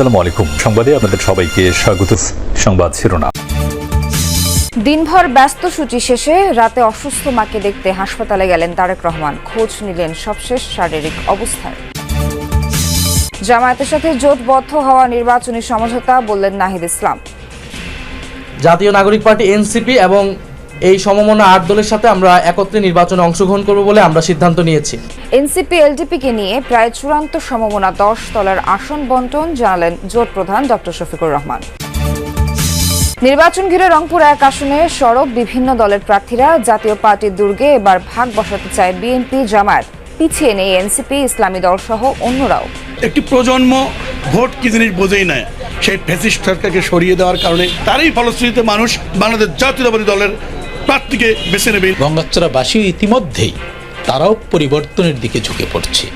আসসালামু আলাইকুম। সংবাদে আপনাদের সবাইকে স্বাগত। সংবাদ শিরোনাম। দিনভর ব্যস্ত সূচি শেষে রাতে অসুস্থ মাকে দেখতে হাসপাতালে গেলেন তারেক রহমান। খোঁজ নিলেন সবশেষ শারীরিক অবস্থার। জামায়াতের সাথে জোটবদ্ধ হওয়া নির্বাচনী সমঝোতা বললেন নাহিদ ইসলাম। জাতীয় নাগরিক পার্টি এনসিপি এবং এই সমমনা আট দলের সাথে আমরা একত্রে নির্বাচনে অংশগ্রহণ করব বলে আমরা সিদ্ধান্ত নিয়েছি। এনসিপি এলডিপিকে নিয়ে প্রায় চূড়ান্ত সমমনা দশ দলের আসন বন্টন জানালেন জোট প্রধান ডক্টর শফিকুর রহমান। নির্বাচন ঘিরে রংপুর এক আসনে সড়ক বিভিন্ন দলের প্রার্থীরা। জাতীয় পার্টির দুর্গে এবার ভাগ বসাতে চায় বিএনপি জামায়াত। পিছিয়ে নেই এনসিপি ইসলামী দল সহ অন্যরাও। একটি প্রজন্ম ভোট কি জিনিস বোঝেই না। সেই ফ্যাসিস্ট সরকারকে সরিয়ে দেওয়ার কারণে তারই ফলশ্রুতিতে মানুষ বাংলাদেশ জাতীয়তাবাদী দলের প্রার্থীকে বেছে নেবে গঙ্গাচড়াবাসীও ইতিমধ্যেই তারাও পরিবর্তনের দিকে ঝুঁকে পড়ছে।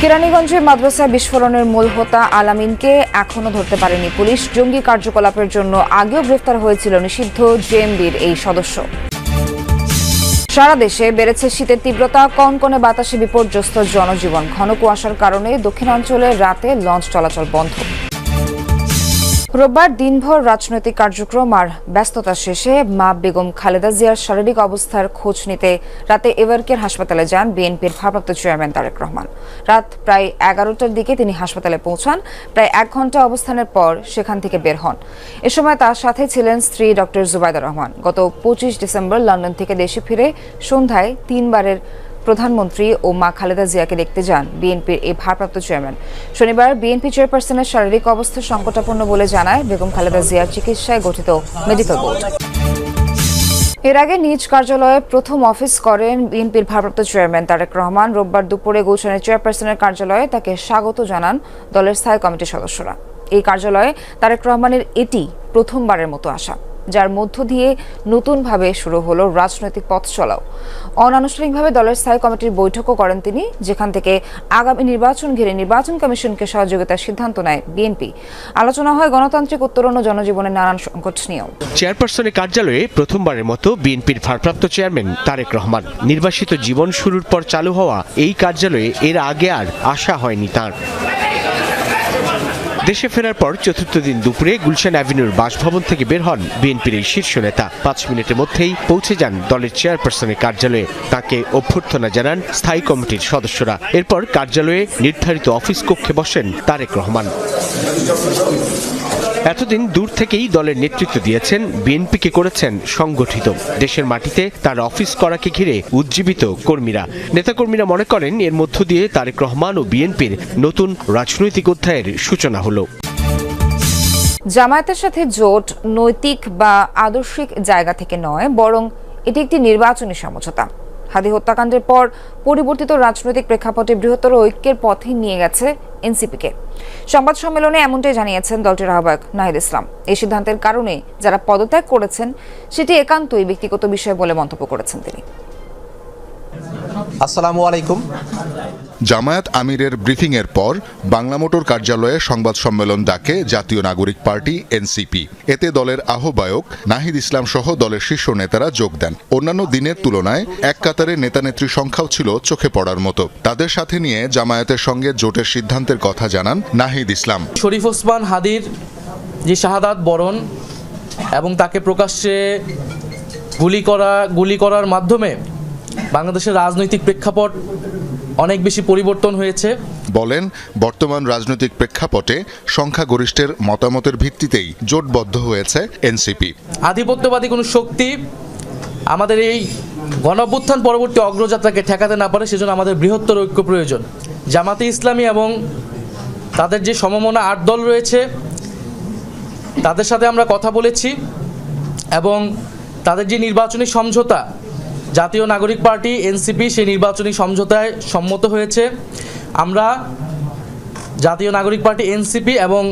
কেরানীগঞ্জে মাদ্রাসায় বিস্ফোরণের মূল হোতা আলামিনকে এখনও ধরতে পারেনি পুলিশ। জঙ্গি কার্যকলাপের জন্য আগেও গ্রেফতার হয়েছিল নিষিদ্ধ জেএমবির এই সদস্য। সারা দেশে বেড়েছে শীতের তীব্রতা কনকনে বাতাসে বিপর্যস্ত জনজীবন। ঘন কুয়াশার কারণে দক্ষিণাঞ্চলে রাতে লঞ্চ চলাচল বন্ধ। রোববার দিনভর রাজনৈতিক কার্যক্রম আর ব্যস্ততা শেষে মা বেগম খালেদা জিয়ার শারীরিক অবস্থার খোঁজ নিতে রাতে এভারকের হাসপাতালে যান বিএনপির ভারপ্রাপ্ত চেয়ারম্যান তারেক রহমান। রাত প্রায় এগারোটার দিকে তিনি হাসপাতালে পৌঁছান। প্রায় এক ঘণ্টা অবস্থানের পর সেখান থেকে বের হন। এ সময় তার সাথে ছিলেন স্ত্রী ডক্টর জুবাইদা রহমান। গত পঁচিশ ডিসেম্বর লন্ডন থেকে দেশে ফিরে সন্ধ্যায় তিনবারের প্রধানমন্ত্রী ও মা খালেদা জিয়াকে দেখতে যান বিএনপির এই ভারপ্রাপ্ত চেয়ারম্যান। শনিবার বিএনপি চেয়ারপারসনের শারীরিক অবস্থা সংকটাপন্ন বলে জানায় বেগম খালেদা জিয়ার চিকিৎসায় গঠিত মেডিকেল বোর্ড। এর আগে নিজ কার্যালয়ে প্রথম অফিস করেন বিএনপির ভারপ্রাপ্ত চেয়ারম্যান তারেক রহমান। রোববার দুপুরে গুলশানের চেয়ারপারসনের কার্যালয়ে তাকে স্বাগত জানান দলের স্থায়ী কমিটির সদস্যরা। এই কার্যালয়ে তারেক রহমানের এটি প্রথমবারের মতো আসা। যার মধ্য দিয়ে নতুনভাবে শুরু হলো রাজনৈতিক পথ চলাও। অনানুষ্ঠানিকভাবে দলের স্থায়ী কমিটির বৈঠকও করেন তিনি, যেখান থেকে আগামী নির্বাচন ঘিরে নির্বাচন কমিশনকে সহযোগিতার সিদ্ধান্ত নেয় বিএনপি। আলোচনা হয় গণতান্ত্রিক উত্তরণ ও জনজীবনের নানান সংকট নিয়েও। চেয়ারপারসনের কার্যালয়ে প্রথমবারের মতো বিএনপির ভারপ্রাপ্ত চেয়ারম্যান তারেক রহমান। নির্বাসিত জীবন শুরুর পর চালু হওয়া এই কার্যালয়ে এর আগে আর আসা হয়নি তার। দেশে ফেরার পর চতুর্থ দিন দুপুরে গুলশান অ্যাভিনিউর বাসভবন থেকে বের হন বিএনপির এই শীর্ষ নেতা। পাঁচ মিনিটের মধ্যেই পৌঁছে যান দলের চেয়ারপারসনের কার্যালয়ে। তাকে অভ্যর্থনা জানান স্থায়ী কমিটির সদস্যরা। এরপর কার্যালয়ে নির্ধারিত অফিস কক্ষে বসেন তারেক রহমান। এতদিন দূর থেকেই দলের নেতৃত্ব দিয়েছেন বিএনপিকে করেছেন সংগঠিত। দেশের মাটিতে তার অফিস করাকে ঘিরে উজ্জীবিত কর্মীরা। নেতাকর্মীরা মনে করেন এর মধ্য দিয়ে তারেক রহমান ও বিএনপির নতুন রাজনৈতিক অধ্যায়ের সূচনা হলো। জামায়াতের সাথে জোট, নৈতিক বা আদর্শিক জায়গা থেকে নয়, বরং এটি একটি নির্বাচনী সমঝোতা। হাদি হত্যাকাণ্ডের পর পরিবর্তিত রাজনৈতিক প্রেক্ষাপটে বৃহত্তর ঐক্যের পথে নিয়ে গেছে এনসিপিকে। সংবাদ সম্মেলনে এমনটাই জানিয়েছেন দলটির আহ্বায়ক নাহিদ ইসলাম। এই সিদ্ধান্তের কারণে যারা পদত্যাগ করেছেন, সেটি একান্তই ব্যক্তিগত বিষয় বলে মন্তব্য করেছেন তিনি। আসসালামু আলাইকুম। জামায়াত আমিরের ব্রিফিংয়ের পর বাংলা মোটর কার্যালয়ে সংবাদ সম্মেলন ডাকে জাতীয় নাগরিক পার্টি, এনসিপি। এতে দলের আহ্বায়ক নাহিদ ইসলাম সহ দলের শীর্ষ নেতারা যোগ দেন। অন্যান্য দিনের তুলনায় এক কাতারে নেতানেত্রী সংখ্যাও ছিল চোখে পড়ার মতো। তাদের সাথে নিয়ে জামায়াতের সঙ্গে জোটের সিদ্ধান্তের কথা জানান নাহিদ ইসলাম। শরীফ ওসমান হাদির যে শাহাদাত বরণ এবং তাকে প্রকাশ্যে গুলি করা, গুলি করার মাধ্যমে বাংলাদেশের রাজনৈতিক প্রেক্ষাপট অনেক বেশি পরিবর্তন হয়েছে। বলেন বর্তমান রাজনৈতিক প্রেক্ষাপটে সংখ্যাগরিষ্ঠের মতামতের ভিত্তিতেই জোটবদ্ধ হয়েছে এনসিপি। আধিপত্যবাদী কোনো শক্তি আমাদের এই গণঅভ্যুত্থান পরবর্তী অগ্রযাত্রাকে ঠেকাতে না পারে সেজন্য আমাদের বৃহত্তর ঐক্য প্রয়োজন। জামাতে ইসলামী এবং তাদের যে সমমনা আট দল রয়েছে তাদের সাথে আমরা কথা বলেছি এবং তাদের যে নির্বাচনী সমঝোতা জাতীয় নাগরিক পার্টি এনসিপি সেই নির্বাচনী সমঝোতায় সম্মত হয়েছে। আমরা জাতীয় নাগরিক পার্টি এনসিপি এবং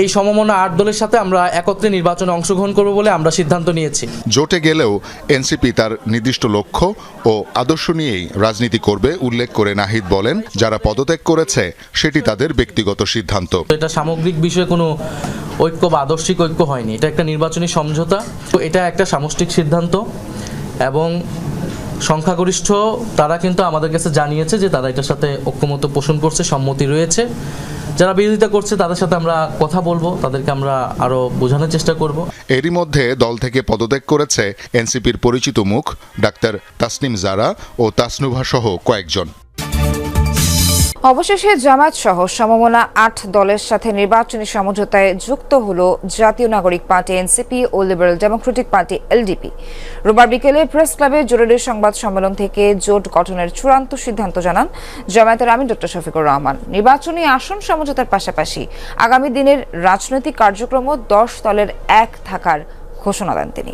এই সমমনা আট দলের সাথে আমরা একত্রে নির্বাচনে অংশগ্রহণ করব বলে আমরা সিদ্ধান্ত নিয়েছি। জোটে গেলেও এনসিপি তার নির্দিষ্ট লক্ষ্য ও আদর্শ নিয়েই রাজনীতি করবে উল্লেখ করে নাহিদ বলেন যারা পদত্যাগ করেছে সেটি তাদের ব্যক্তিগত সিদ্ধান্ত। এটা সামগ্রিক বিষয়ে কোনো ঐক্য বা আদর্শিক ঐক্য হয়নি। এটা একটা নির্বাচনী সমঝোতা তো এটা একটা সামষ্টিক সিদ্ধান্ত এবং সংখ্যাগরিষ্ঠ, তারা কিন্তু আমাদের কাছে জানিয়েছে যে তারা এটার সাথে ঐক্যমত পোষণ করছে, সম্মতি রয়েছে। যারা বিরোধিতা করছে, তাদের সাথে আমরা কথা বলব, তাদেরকে আমরা আরও বোঝানোর চেষ্টা করব। এরই মধ্যে দল থেকে পদত্যাগ করেছে এনসিপির পরিচিত মুখ, ডাক্তার তাসনিম জারা ও তাসনুভা সহ কয়েকজন। অবশেষে জামায়াত সহ সমমনা আট দলের সাথে নির্বাচনী সমঝোতায় যুক্ত হল জাতীয় নাগরিক পার্টি এনসিপি ও লিবারেল ডেমোক্রেটিক পার্টি এলডিপি। রোববার বিকেলে প্রেস ক্লাবে জরুরি সংবাদ সম্মেলন থেকে জোট গঠনের চূড়ান্ত সিদ্ধান্ত জানান জামায়াতের আমির ডক্টর শফিকুর রহমান। নির্বাচনী আসন সমঝোতার পাশাপাশি আগামী দিনের রাজনৈতিক কার্যক্রমও দশ দলের এক থাকার ঘোষণা দেন তিনি।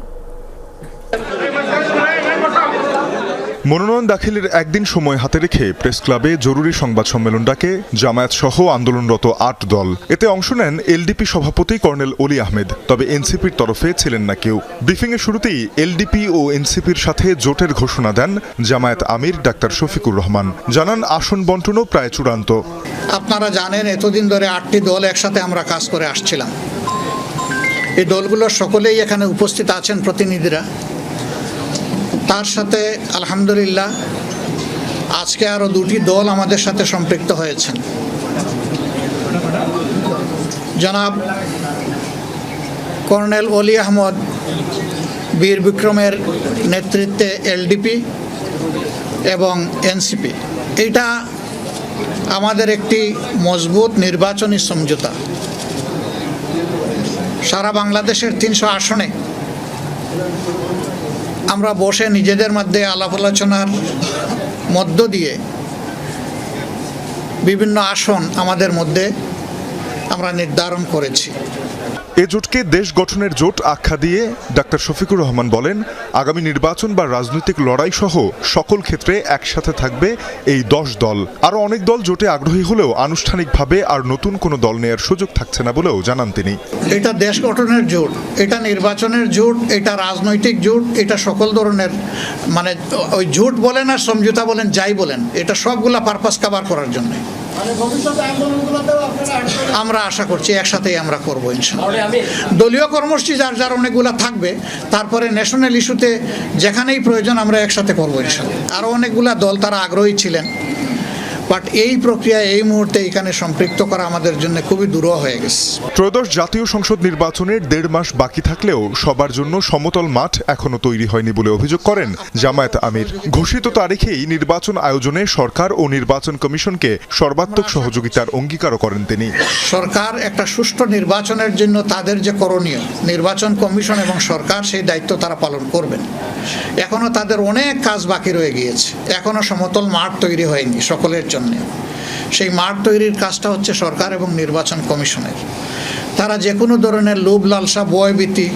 মনোনয়ন দাখিলের একদিন সময় হাতে রেখে প্রেস ক্লাবে জরুরি সংবাদ সম্মেলন ডাকে জামায়াত সহ আন্দোলনরত আট দল। এতে অংশ নেন এলডিপি সভাপতি কর্নেল অলি আহমেদ। তবে এনসিপির তরফে ছিলেন না কেউ। ব্রিফিংয়ের শুরুতেই এলডিপি ও এনসিপির সাথে জোটের ঘোষণা দেন জামায়াত আমির ডাক্তার শফিকুর রহমান। জানান আসন বন্টনও প্রায় চূড়ান্ত। আপনারা জানেন, এতদিন ধরে আটটি দল একসাথে আমরা কাজ করে আসছিলাম। এই দলগুলোর সকলেই এখানে উপস্থিত আছেন প্রতিনিধিরা। তার সাথে, আলহামদুলিল্লাহ, আজকে আরও দুটি দল আমাদের সাথে সম্পৃক্ত হয়েছেন। জনাব কর্নেল অলি আহমদ বীর বিক্রমের নেতৃত্বে এলডিপি এবং এনসিপি। এটা আমাদের একটি মজবুত নির্বাচনী সমঝোতা। সারা বাংলাদেশের তিনশো আসনে আমরা বসে নিজেদের মধ্যে আলাপ আলোচনার মধ্য দিয়ে বিভিন্ন আসন আমাদের মধ্যে আমরা নির্ধারণ করেছি। এ জোটকে দেশ গঠনের জোট আখ্যা দিয়ে ডাক্তার শফিকুর রহমান বলেন আগামী নির্বাচন বা রাজনৈতিক লড়াই সহ সকল ক্ষেত্রে একসাথে থাকবে এই দশ দল। আরও অনেক দল জোটে আগ্রহী হলেও আনুষ্ঠানিকভাবে আর নতুন কোনো দল নেয়ার সুযোগ থাকছে না বলেও জানান তিনি। এটা দেশ গঠনের জোট এটা নির্বাচনের জোট এটা রাজনৈতিক জোট এটা সকল ধরনের মানে ওই জোট বলেন আর সমঝোতা বলেন যাই বলেন এটা সবগুলা পারপাস কাভার করার জন্য। আমরা আশা করছি একসাথেই আমরা করব দলীয় কর্মসূচি যার যার অনেকগুলো থাকবে তারপরে ন্যাশনাল ইস্যুতে যেখানেই প্রয়োজন আমরা একসাথে করব ইনশাল্লাহ। আরও অনেকগুলা দল তারা আগ্রহী ছিলেন। বাট এই প্রক্রিয়া এই মুহূর্তে এখানে সম্পৃক্ত করা আমাদের জন্য খুবই দূর হয়ে গেছে। ত্রয়োদশ জাতীয় সংসদ নির্বাচনের দেড় মাস বাকি থাকলেও সবার জন্য সমতল মাঠ এখনও তৈরি হয়নি বলে অভিযোগ করেন জামায়াত আমির। ঘোষিত তারিখেই নির্বাচন আয়োজনে সরকার ও নির্বাচন কমিশনকে সর্বাত্মক সহযোগিতার অঙ্গীকারও করেন তিনি। সরকার একটা সুষ্ঠু নির্বাচনের জন্য তাদের যে করণীয় নির্বাচন কমিশন এবং সরকার সেই দায়িত্ব তারা পালন করবেন। এখনও তাদের অনেক কাজ বাকি রয়ে গিয়েছে। এখনও সমতল মাঠ তৈরি হয়নি সকলের জন্য। সেই মাঠ তৈরির কাজটা হচ্ছে সরকার এবং নির্বাচন কমিশনের। তারা যে কোনো ধরনের লোভ, লালসা বয়বীতি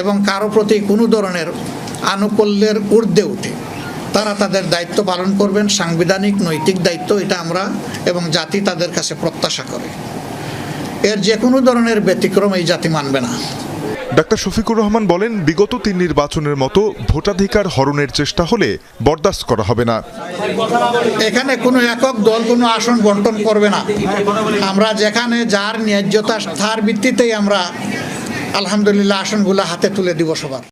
এবং কারও প্রতি কোনো ধরনের আনুকূল্যের ঊর্ধ্বে উঠে, তারা তাদের দায়িত্ব পালন করবেন, সাংবিধানিক, নৈতিক দায়িত্ব এটা আমরা এবং জাতি তাদের কাছে প্রত্যাশা করে। এর যে কোনো ধরনের ব্যতিক্রম এই জাতি মানবে না। ডাক্তার শফিকুর রহমান বলেন, বিগত তিন নির্বাচনের মতো ভোটাধিকার হরণের চেষ্টা হলে বরদাস্ত করা হবে না। এখানে কোনো একক দল, কোনো আসন বন্টন করবে না। আমরা যেখানে যার ন্যায্যতা, তার ভিত্তিতেই আমরা আলহামদুলিল্লাহ আসনগুলো হাতে তুলে দিব সবার।